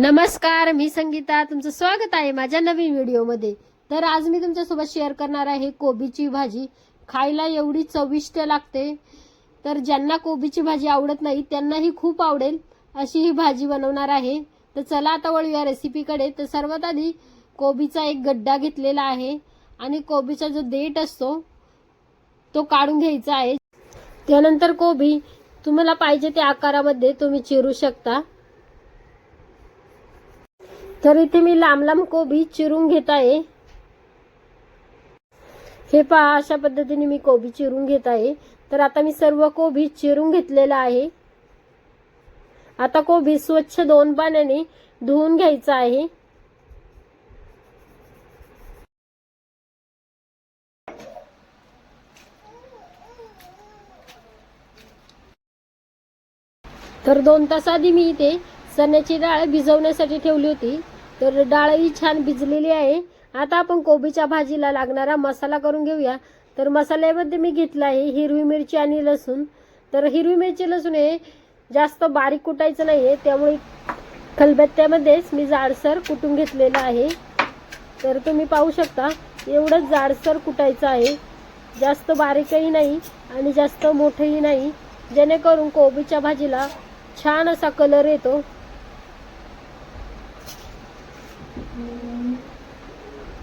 नमस्कार मी संगीता. तुमचं स्वागत आहे माझ्या नवीन व्हिडिओमध्ये. तर आज मी तुमच्यासोबत शेअर करणार आहे कोबीची भाजी. खायला एवढी चविष्ट लागते. तर ज्यांना कोबीची भाजी आवडत नाही त्यांनाही खूप आवडेल अशी ही भाजी बनवणार आहे. तर चला आता वळूया रेसिपीकडे तर सर्वात आधी कोबीचा एक गड्डा घेतलेला आहे आणि कोबीचा जो देठ असतो तो काढून घ्यायचा आहे. त्यानंतर कोबी तुम्हाला पाहिजे त्या आकारामध्ये तुम्ही चिरू शकता. तर इथे मी लांब लांब कोबी चिरून घेत आहे. हे पहा अशा पद्धतीने मी कोबी चिरून घेत आहे. तर आता मी सर्व कोबी चिरून घेतलेला आहे. आता कोबी स्वच्छ दोन पाण्याने धुवून घ्यायचा आहे. तर दोन तास आधी मी इथे चण्याची डाळ भिजवण्यासाठी ठेवली होती. तर डाळही छान भिजलेली आहे. आता आपण कोबीच्या भाजीला लागणारा मसाला करून घेऊया. तर मसाल्यामध्ये मी घेतला आहे हिरवी मिरची आणि लसूण. तर हिरवी मिरची लसूण हे जास्त बारीक कुटायचं नाही आहे त्यामुळे खलबत्त्यामध्येच मी जाडसर कुटून घेतलेलं आहे. तर तुम्ही पाहू शकता एवढंच जाडसर कुटायचं आहे. जास्त बारीकही नाही आणि जास्त मोठंही नाही. जेणेकरून कोबीच्या भाजीला छान असा कलर येतो.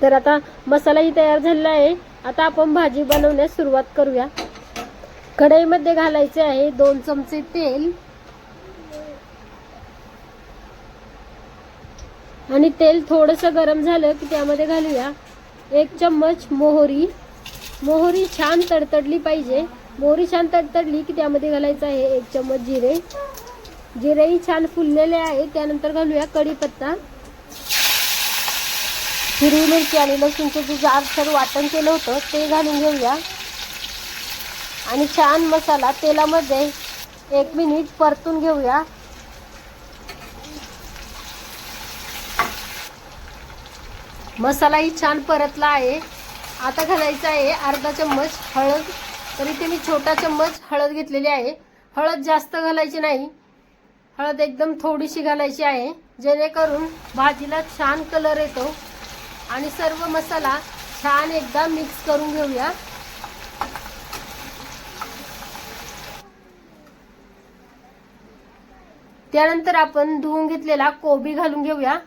तर आता मसालाही तयार झालेला आहे. आता आपण भाजी बनवण्यास सुरुवात करूया. कढईमध्ये घालायचे आहे दोन चमचे तेल आणि तेल थोडंसं गरम झालं की त्यामध्ये घालूया एक चम्मच मोहरी. मोहरी छान तडतडली पाहिजे. मोहरी छान तडतडली की त्यामध्ये घालायचं आहे एक चम्मच जिरे. जिरेही छान फुललेले आहे. त्यानंतर घालूया कढीपत्ता. हिरवी मिरची आणि लसूणचं जे जारसर वाटण केलं होतं ते घालून घेऊया. आणि छान मसाला तेलामध्ये एक मिनिट परतून घेऊया. मसालाही छान परतला आहे. आता घालायचा आहे अर्धा चम्मच हळद. तर इथे मी छोटा चम्मच हळद घेतलेली आहे. हळद जास्त घालायची नाही. हळद एकदम थोडीशी घालायची आहे. जेणेकरून भाजीला छान कलर येतो. आणि सर्व मसाला छान एकदा मिक्स करून घेऊया. त्यानंतर आपण धुवून घेतलेला कोबी घालून घेऊया.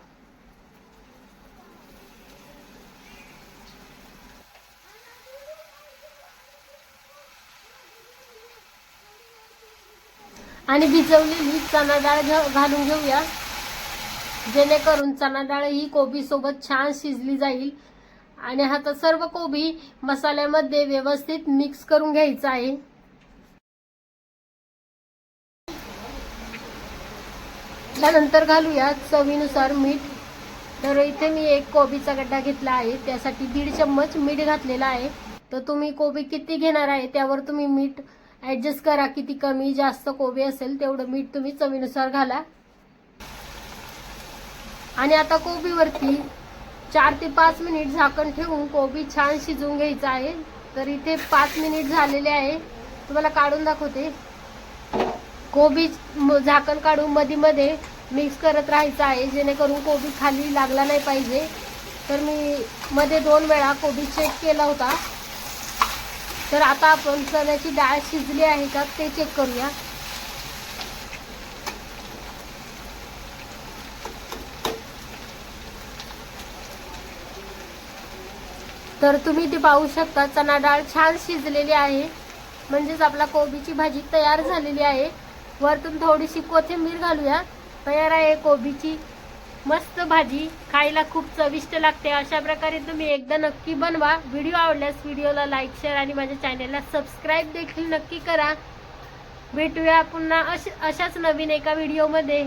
आणि भिजवलेली चणा डाळ घालून घेऊया. जेणेकरून चणा डाळ ही कोबी सोबत छान शिजली जाईल. आणि आता सर्व कोबी मसाल्यामध्ये व्यवस्थित मिक्स करून घ्यायचं आहे. त्यानंतर घालूया चवीनुसार मीठ. तर इथे मी एक कोबीचा गड्डा घेतला आहे. त्यासाठी दीड चम्मच मीठ घातलेला आहे. तर तुम्ही कोबी किती घेणार आहे त्यावर तुम्ही मीठ ॲडजस्ट करा. किती कमी जास्त कोबी असेल तेवढं मीठ तुम्ही चवीनुसार घाला. आणि आता कोबीवरती चार ते पाच मिनिट झाकण ठेवून कोबी छान शिजवून घ्यायचं आहे. तर इथे पाच मिनिट झालेले आहे. तुम्हाला काढून दाखवते. कोबी म- झाकण काढून मध्ये मध्ये मिक्स करत राहायचं आहे. जेणेकरून कोबी खाली लागला नाही पाहिजे. तर मी मध्ये दोन वेळा कोबी चेक केला होता. तर आता आपण चण्याची डाळ शिजली आहे का ते चेक करूया. तर तुम्ही ते पाहू शकता चणा डाळ छान शिजलेली आहे. म्हणजेच आपला कोबीची भाजी तयार झालेली आहे. वरतून थोडीशी कोथिंबीर घालूया. तयार आहे कोबीची. मस्त भाजी. खायला खूप चविष्ट लागते. अशा प्रकारे तुम्ही एकदा नक्की बनवा. व्हिडिओ आवडल्यास व्हिडिओला लाईक शेअर आणि माझ्या चॅनलला सबस्क्राईब देखील नक्की करा. भेटूया पुन्हा अश अशाच नवीन एका व्हिडिओमध्ये.